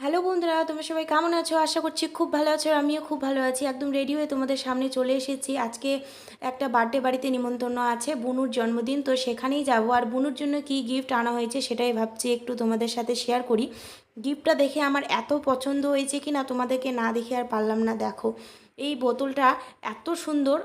Hello বন্ধুরা, তোমরা সবাই কেমন আছো? আশা করছি খুব ভালো আছো আমিও খুব ভালো আছি। একদম রেডি হয়ে তোমাদের সামনে চলে এসেছি। আজকে একটা বার্থডে বাড়িতে নিমন্ত্রণ আছে বুনুর জন্মদিন, তো সেখানেই যাব। আর বুনুর জন্য কি গিফট আনা হয়েছে সেটাই ভাবছি একটু তোমাদের সাথে শেয়ার করি। গিফটটা দেখে আমার এত পছন্দ হয়েছে কি না তোমাদেরকে না দেখে আর পারলাম না, দেখো। এই বোতলটা এত সুন্দর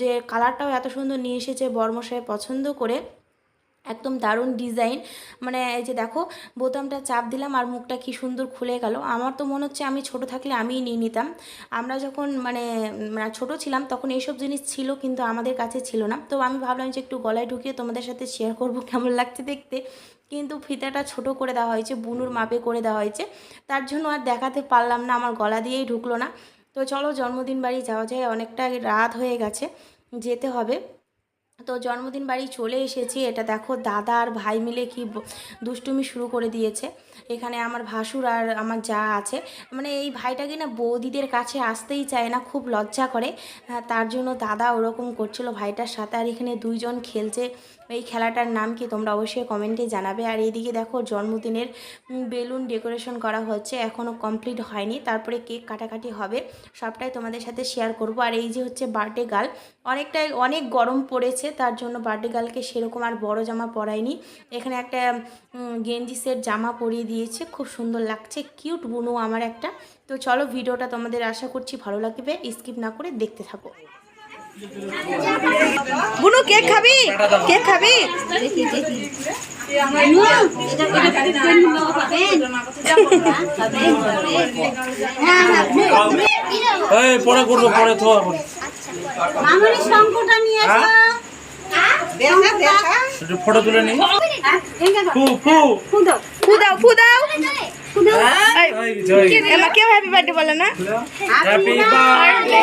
যে কালারটাও এত সুন্দর নিয়ে এসেছে বর্মশাই পছন্দ করে। একদম দারুণ ডিজাইন। মানে এই যে দেখো, বোতামটা চাপ দিলাম আর মুখটা কি সুন্দর খুলে গেল। আমার তো মনে হচ্ছে আমি ছোট থাকলে আমিই নিয়ে নিতাম। আমরা যখন মানে মানে ছোট ছিলাম তখন এইসব জিনিস ছিল কিন্তু আমাদের কাছে ছিল না। তো আমি ভাবলাম যে একটু গলায় ঢুকিয়ে তোমাদের সাথে শেয়ার করব কেমন লাগছে দেখতে। কিন্তু ফিতাটা ছোট করে দেওয়া হয়েছে, বুনুর মাপে করে দেওয়া হয়েছে। তার জন্য আর দেখাতে পারলাম না, আমার গলা দিয়েই ঢুকলো না। তো চলো জন্মদিন বাড়ি যাওয়া যায় অনেকটা রাত হয়ে গেছে যেতে হবে। তো জন্মদিন বাড়ি চলে এসেছি। এটা দেখো দাদা আর ভাই মিলে কি দুষ্টুমি শুরু করে দিয়েছে। এখানে আমার ভাসুর আর আমার যা আছে। মানে এই ভাইটাকে না বৌদিদের কাছে আসতেই চায় না খুব লজ্জা করে। হ্যাঁ, তার জন্য দাদা ওরকম করছিল ভাইটার সাথে। আর এখানে দুইজন খেলছে। এই খেলাটার নাম কি তোমরা অবশ্যই কমেন্টে জানাবে। আর এইদিকে দেখো জন্মদিনের বেলুন ডেকোরেশন করা হচ্ছে। এখনও কমপ্লিট হয়নি। তারপরে কেক কাটাকাটি হবে। সবটাই তোমাদের সাথে শেয়ার করব। আর এই যে হচ্ছে বার্থডে গার্ল অনেকটাই অনেক গরম পড়েছে। তার জন্য বার্থডে গার্লকে সেরকম আর বড় জামা পরায়নি। এখানে একটা গেঞ্জি সেট জামা পরিয়ে দিয়েছে খুব সুন্দর লাগছে কিউট বুনু আমার একটা। তো চলো ভিডিওটা তোমাদের আশা করছি ভালো লাগবে স্কিপ না করে দেখতে থাকো। বুনু কেক খাবি? কেক খাবি? পরে করব পরে তো মামুনি শঙ্কুটা নিয়ে একটু ফটো তুলে নি ফু ফু। ফু দাও ফু দাও জয় এমা কেউ হ্যাপি বার্থডে বলে না? Happy birthday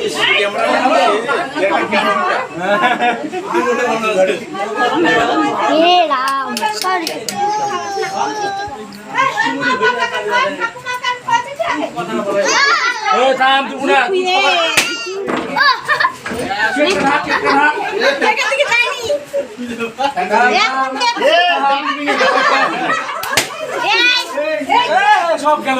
Ya, sorry. Oh, sam tu guna. Oh. Cek kerak, cek kerak. Cek kita ni. Ya, ya. Ya. সব গেল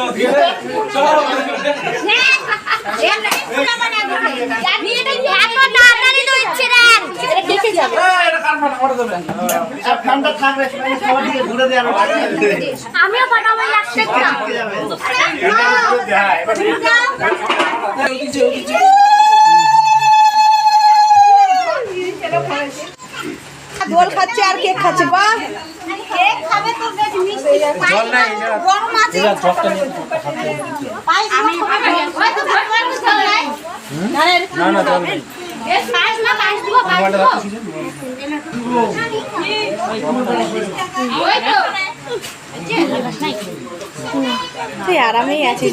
আমিও পাঠাবো দোল খাচ্ছে আর কেক খাচ্ছে বাহ। না না জল নেই। তুই আরামেই আছিস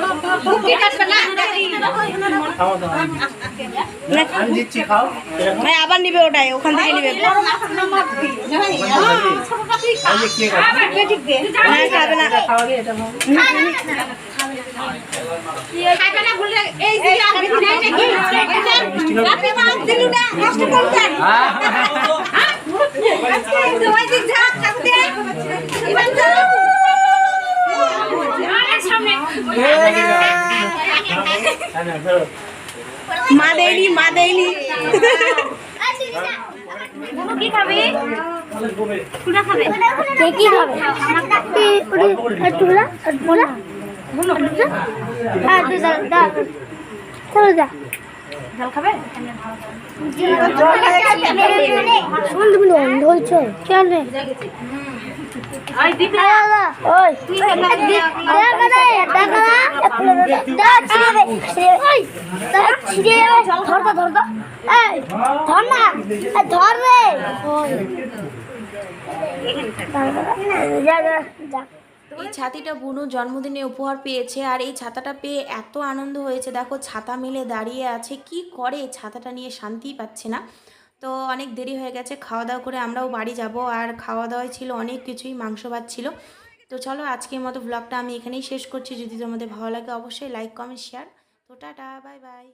আমি আবার নিবে ওটাই ওখান থেকে নিবে হ্যাঁ খাবে না এই যে আমি দিলাইটা কি আপনি মাছ দিলু না নষ্ট করতেন হ্যাঁ ওই দিক যা থাকতে হ্যাঁ না ধরো মা দেয়নি মা দেয়নি কি খাবি খাবে কে কি খাবে হ্যাঁ যা খাবে অন্ধ হয়েছ ধর এই না? ধর রে ওই যা যা যা এই ছাতিটা বুনু জন্মদিনে উপহার পেয়েছে আর এই ছাতাটা পেয়ে এত আনন্দ হয়েছে। দেখো ছাতা মেলে দাঁড়িয়ে আছে। কি করে এই ছাতাটা নিয়ে শান্তিই পাচ্ছে না? তো অনেক দেরি হয়ে গেছে খাওয়া দাওয়া করে আমরাও বাড়ি যাব। আর খাওয়া দাওয়াই ছিল অনেক কিছুই, মাংস ভাত ছিল। তো চলো আজকের মতো ব্লগটা আমি এখানেই শেষ করছি। যদি তোমাদের ভালো লাগে অবশ্যই লাইক কমেন্ট শেয়ার তো টাটা বাই বাই